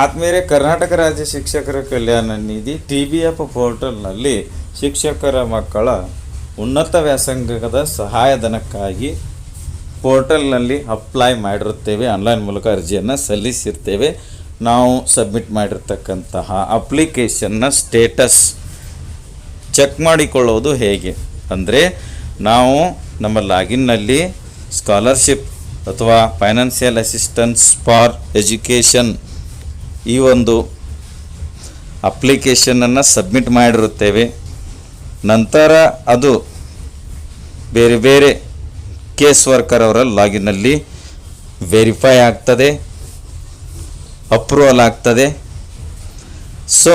ಆತ್ಮೀಯರೇ ಕರ್ನಾಟಕ ರಾಜ್ಯ ಶಿಕ್ಷಕರ ಕಲ್ಯಾಣ ನಿಧಿ ಟಿ ಬಿ ಎಫ್ ಪೋರ್ಟಲ್ನಲ್ಲಿ ಶಿಕ್ಷಕರ ಮಕ್ಕಳ ಉನ್ನತ ವ್ಯಾಸಂಗದ ಸಹಾಯಧನಕ್ಕಾಗಿ ಪೋರ್ಟಲ್ನಲ್ಲಿ ಅಪ್ಲೈ ಮಾಡಿರುತ್ತೇವೆ. ಆನ್ಲೈನ್ ಮೂಲಕ ಅರ್ಜಿಯನ್ನು ಸಲ್ಲಿಸಿರ್ತೇವೆ. ನಾವು ಸಬ್ಮಿಟ್ ಮಾಡಿರ್ತಕ್ಕಂತಹ ಅಪ್ಲಿಕೇಶನ್ನ ಸ್ಟೇಟಸ್ ಚೆಕ್ ಮಾಡಿಕೊಳ್ಳೋದು ಹೇಗೆ? ಅಂದರೆ ನಾವು ನಮ್ಮ ಲಾಗಿನ್ನಲ್ಲಿ ಸ್ಕಾಲರ್ಶಿಪ್ ಅಥವಾ ಫೈನಾನ್ಷಿಯಲ್ ಅಸಿಸ್ಟೆನ್ಸ್ ಫಾರ್ ಎಜುಕೇಷನ್ ಈ ಒಂದು ಅಪ್ಲಿಕೇಶನನ್ನು ಸಬ್ಮಿಟ್ ಮಾಡಿರುತ್ತೇವೆ. ನಂತರ ಅದು ಬೇರೆ ಬೇರೆ ಕೇಸ್ ವರ್ಕರ್ ಅವರ ಲಾಗಿನಲ್ಲಿ ವೆರಿಫೈ ಆಗ್ತದೆ ಅಪ್ರೂವಲ್ ಆಗ್ತದೆ. ಸೊ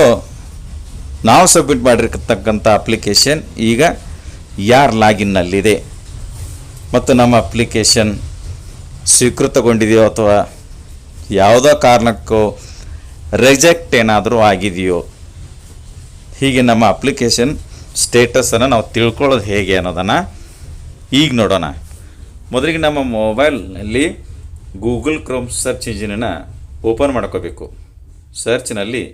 ನಾವು ಸಬ್ಮಿಟ್ ಮಾಡಿರ್ತಕ್ಕಂಥ ಅಪ್ಲಿಕೇಶನ್ ಈಗ ಯಾರ ಲಾಗಿನ್ನಲ್ಲಿದೆ ಮತ್ತು ನಮ್ಮ ಅಪ್ಲಿಕೇಶನ್ ಸ್ವೀಕೃತಗೊಂಡಿದೆಯೋ ಅಥವಾ ಯಾವುದೋ ಕಾರಣಕ್ಕೂ ರಿಜೆಕ್ಟ್ ಏನಾದರೂ ಆಗಿದೆಯೋ? ಹೀಗೆ ನಮ್ಮ ಅಪ್ಲಿಕೇಶನ್ ಸ್ಟೇಟಸನ್ನು ನಾವು ತಿಳ್ಕೊಳ್ಳೋದು ಹೇಗೆ ಅನ್ನೋದನ್ನು ಈಗ ನೋಡೋಣ. ಮೊದಲಿಗೆ ನಮ್ಮ ಮೊಬೈಲ್ನಲ್ಲಿ ಗೂಗಲ್ ಕ್ರೋಮ್ ಸರ್ಚ್ ಇಂಜಿನನ್ನು ಓಪನ್ ಮಾಡ್ಕೋಬೇಕು. ಸರ್ಚ್ನಲ್ಲಿ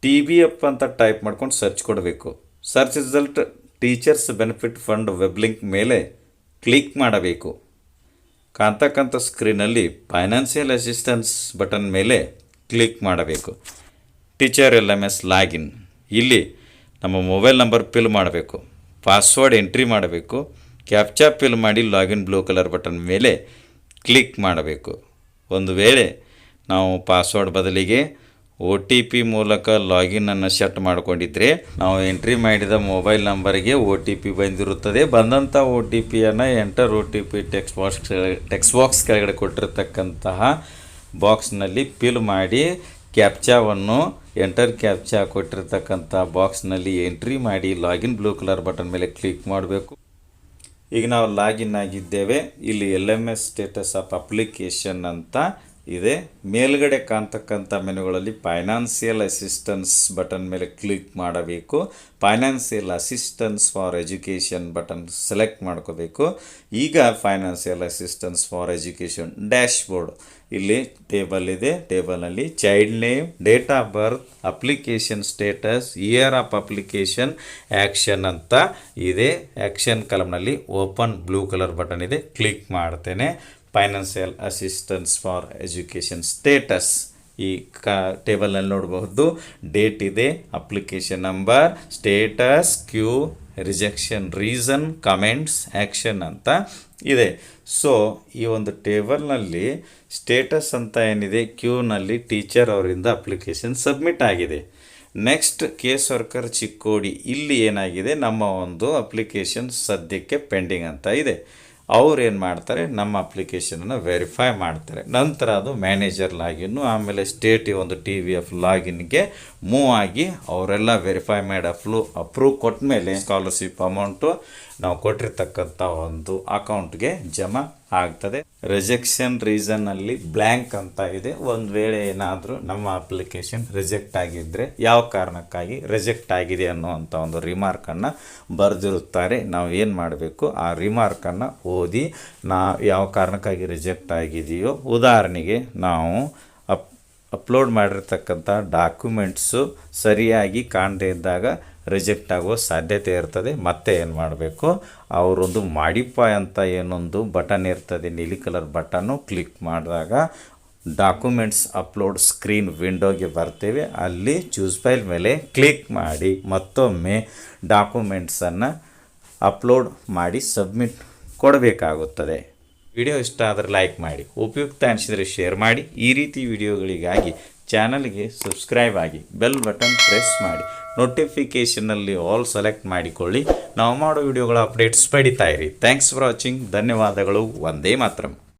ಟಿ ಬಿ ಎಫ್ ಅಂತ ಟೈಪ್ ಮಾಡ್ಕೊಂಡು ಸರ್ಚ್ ಕೊಡಬೇಕು. Search result teachers benefit fund web link ಮೇಲೆ ಕ್ಲಿಕ್ ಮಾಡಬೇಕು. ಕಾಂತಕ್ಕಂಥ ಸ್ಕ್ರೀನಲ್ಲಿ ಫೈನಾನ್ಷಿಯಲ್ ಅಸಿಸ್ಟೆನ್ಸ್ ಬಟನ್ ಮೇಲೆ ಕ್ಲಿಕ್ ಮಾಡಬೇಕು. Teacher L M S login ಇಲ್ಲಿ ನಮ್ಮ ಮೊಬೈಲ್ ನಂಬರ್ ಫಿಲ್ ಮಾಡಬೇಕು. ಪಾಸ್ವರ್ಡ್ ಎಂಟ್ರಿ ಮಾಡಬೇಕು. ಕ್ಯಾಪ್ಚಾ ಫಿಲ್ ಮಾಡಿ ಲಾಗಿನ್ ಬ್ಲೂ ಕಲರ್ ಬಟನ್ ಮೇಲೆ ಕ್ಲಿಕ್ ಮಾಡಬೇಕು. ಒಂದು ವೇಳೆ ನಾವು ಪಾಸ್ವರ್ಡ್ ಬದಲಿಗೆ ಒ ಟಿ ಪಿ ಮೂಲಕ ಲಾಗಿನನ್ನು ಸೆಟ್ ಮಾಡಿಕೊಂಡಿದ್ದರೆ ನಾವು ಎಂಟ್ರಿ ಮಾಡಿದ ಮೊಬೈಲ್ ನಂಬರಿಗೆ ಒ ಟಿ ಪಿ ಬಂದಿರುತ್ತದೆ. ಬಂದಂಥ ಒ ಟಿ ಪಿಯನ್ನು enter O T P text box text box ಕೆಳಗಡೆ ಕೊಟ್ಟಿರ್ತಕ್ಕಂತಹ ಬಾಕ್ಸ್ನಲ್ಲಿ ಫಿಲ್ ಮಾಡಿ ಕ್ಯಾಪ್ಚಾವನ್ನು ಎಂಟರ್ ಕ್ಯಾಪ್ಚಾ ಕೊಟ್ಟಿರ್ತಕ್ಕಂಥ ಬಾಕ್ಸ್ನಲ್ಲಿ ಎಂಟ್ರಿ ಮಾಡಿ ಲಾಗಿನ್ ಬ್ಲೂ ಕಲರ್ ಬಟನ್ ಮೇಲೆ ಕ್ಲಿಕ್ ಮಾಡಬೇಕು. ಈಗ ನಾವು ಲಾಗಿನ್ ಆಗಿದ್ದೇವೆ. ಇಲ್ಲಿ L M S status of application ಅಂತ ಇದೆ. ಮೇಲ್ಗಡೆ ಕಾಣ್ತಕ್ಕಂಥ ಮೆನುಗಳಲ್ಲಿ ಫೈನಾನ್ಸಿಯಲ್ ಅಸಿಸ್ಟೆನ್ಸ್ ಬಟನ್ ಮೇಲೆ ಕ್ಲಿಕ್ ಮಾಡಬೇಕು. Financial assistance for education button select ಮಾಡ್ಕೋಬೇಕು. ಈಗ financial assistance for education dashboard ಇಲ್ಲಿ ಟೇಬಲ್ ಇದೆ. ಟೇಬಲ್ನಲ್ಲಿ child name, date of birth application status, year of application action ಅಂತ ಇದೆ. ಆ್ಯಕ್ಷನ್ ಕಲಮ್ನಲ್ಲಿ ಓಪನ್ ಬ್ಲೂ ಕಲರ್ ಬಟನ್ ಇದೆ. ಕ್ಲಿಕ್ ಮಾಡ್ತೇನೆ. Financial assistance for education status ಈ ಕ ಟೇಬಲ್ನಲ್ಲಿ ನೋಡಬಹುದು. ಡೇಟ್ ಇದೆ application number status queue rejection reason comments action ಅಂತ ಇದೆ. ಸೊ ಈ ಒಂದು ಟೇಬಲ್ನಲ್ಲಿ ಸ್ಟೇಟಸ್ ಅಂತ ಏನಿದೆ ಕ್ಯೂನಲ್ಲಿ ಟೀಚರ್ ಅವರಿಂದ ಅಪ್ಲಿಕೇಶನ್ ಸಬ್ಮಿಟ್ ಆಗಿದೆ. ನೆಕ್ಸ್ಟ್ ಕೇಸ್ ವರ್ಕರ್ ಚಿಕ್ಕೋಡಿ, ಇಲ್ಲಿ ಏನಾಗಿದೆ, ನಮ್ಮ ಒಂದು ಅಪ್ಲಿಕೇಶನ್ ಸದ್ಯಕ್ಕೆ ಪೆಂಡಿಂಗ್ ಅಂತ ಇದೆ. ಅವ್ರು ಏನು ಮಾಡ್ತಾರೆ, ನಮ್ಮ ಅಪ್ಲಿಕೇಶನನ್ನು ವೆರಿಫೈ ಮಾಡ್ತಾರೆ. ನಂತರ ಅದು ಮ್ಯಾನೇಜರ್ ಲಾಗಿನ್ನು ಆಮೇಲೆ ಸ್ಟೇಟ್ ಒಂದು ಟಿ ವಿ ಎಫ್ ಲಾಗಿನ್ಗೆ ಮೂವ್ ಆಗಿ ಅವರೆಲ್ಲ ವೆರಿಫೈ ಮಾಡಿ ಅಪ್ಲೂ ಅಪ್ರೂವ್ ಕೊಟ್ಟ ಮೇಲೆ ಸ್ಕಾಲರ್ಶಿಪ್ ಅಮೌಂಟು ನಾವು ಕೊಟ್ಟಿರ್ತಕ್ಕಂಥ ಒಂದು ಅಕೌಂಟ್ಗೆ ಜಮಾ ಆಗ್ತದೆ. ರಿಜೆಕ್ಷನ್ ರೀಸನ್ನಲ್ಲಿ ಬ್ಲ್ಯಾಂಕ್ ಅಂತ ಇದೆ. ಒಂದು ವೇಳೆ ಏನಾದರೂ ನಮ್ಮ ಅಪ್ಲಿಕೇಶನ್ ರಿಜೆಕ್ಟ್ ಆಗಿದ್ದರೆ ಯಾವ ಕಾರಣಕ್ಕಾಗಿ ರಿಜೆಕ್ಟ್ ಆಗಿದೆ ಅನ್ನುವಂಥ ಒಂದು ರಿಮಾರ್ಕನ್ನು ಬರೆದಿರುತ್ತಾರೆ. ನಾವು ಏನು ಮಾಡಬೇಕು? ಆ ರಿಮಾರ್ಕನ್ನು ಓದಿ ನಾ ಯಾವ ಕಾರಣಕ್ಕಾಗಿ ರಿಜೆಕ್ಟ್ ಆಗಿದೆಯೋ ಉದಾಹರಣೆಗೆ ನಾವು ಅಪ್, ಅಪ್ಲೋಡ್ ಮಾಡಿರ್ತಕ್ಕಂಥ ಡಾಕ್ಯುಮೆಂಟ್ಸು ಸರಿಯಾಗಿ ಕಾಣದೇ ಇದ್ದಾಗ ರಿಜೆಕ್ಟ್ ಆಗೋ ಸಾಧ್ಯತೆ ಇರ್ತದೆ, ಮತ್ತೆ ಏನು ಮಾಡಬೇಕು? ಅವರೊಂದು ಮಾಡಿಪ್ಪ ಅಂತ ಏನೊಂದು ಬಟನ್ ಇರ್ತದೆ, ನೀಲಿ ಕಲರ್ ಬಟನ್ನು ಕ್ಲಿಕ್ ಮಾಡಿದಾಗ ಡಾಕ್ಯುಮೆಂಟ್ಸ್ ಅಪ್ಲೋಡ್ ಸ್ಕ್ರೀನ್ ವಿಂಡೋಗೆ ಬರ್ತೇವೆ. ಅಲ್ಲಿ ಚೂಸ್ ಫೈಲ್ ಮೇಲೆ ಕ್ಲಿಕ್ ಮಾಡಿ, ಮತ್ತೊಮ್ಮೆ ಡಾಕ್ಯುಮೆಂಟ್ಸನ್ನು ಅಪ್ಲೋಡ್ ಮಾಡಿ ಸಬ್ಮಿಟ್ ಕೊಡಬೇಕಾಗುತ್ತದೆ. ವಿಡಿಯೋ ಇಷ್ಟ ಆದರೆ ಲೈಕ್ ಮಾಡಿ, ಉಪಯುಕ್ತ ಅನಿಸಿದರೆ ಶೇರ್ ಮಾಡಿ. ಈ ರೀತಿ ವಿಡಿಯೋಗಳಿಗಾಗಿ ಚಾನಲ್ಗೆ ಸಬ್ಸ್ಕ್ರೈಬ್ ಆಗಿ ಬೆಲ್ ಬಟನ್ ಪ್ರೆಸ್ ಮಾಡಿ. ನೋಟಿಫಿಕೇಷನಲ್ಲಿ ಆಲ್ ಸೆಲೆಕ್ಟ್ ಮಾಡಿಕೊಳ್ಳಿ. ನಾವು ಮಾಡೋ ವಿಡಿಯೋಗಳ ಅಪ್ಡೇಟ್ಸ್ ಪಡಿತಾ ಇರಿ. ಥ್ಯಾಂಕ್ಸ್ ಫಾರ್ ವಾಚಿಂಗ್ ಧನ್ಯವಾದಗಳು. ಒಂದೇ ಮಾತ್ರ.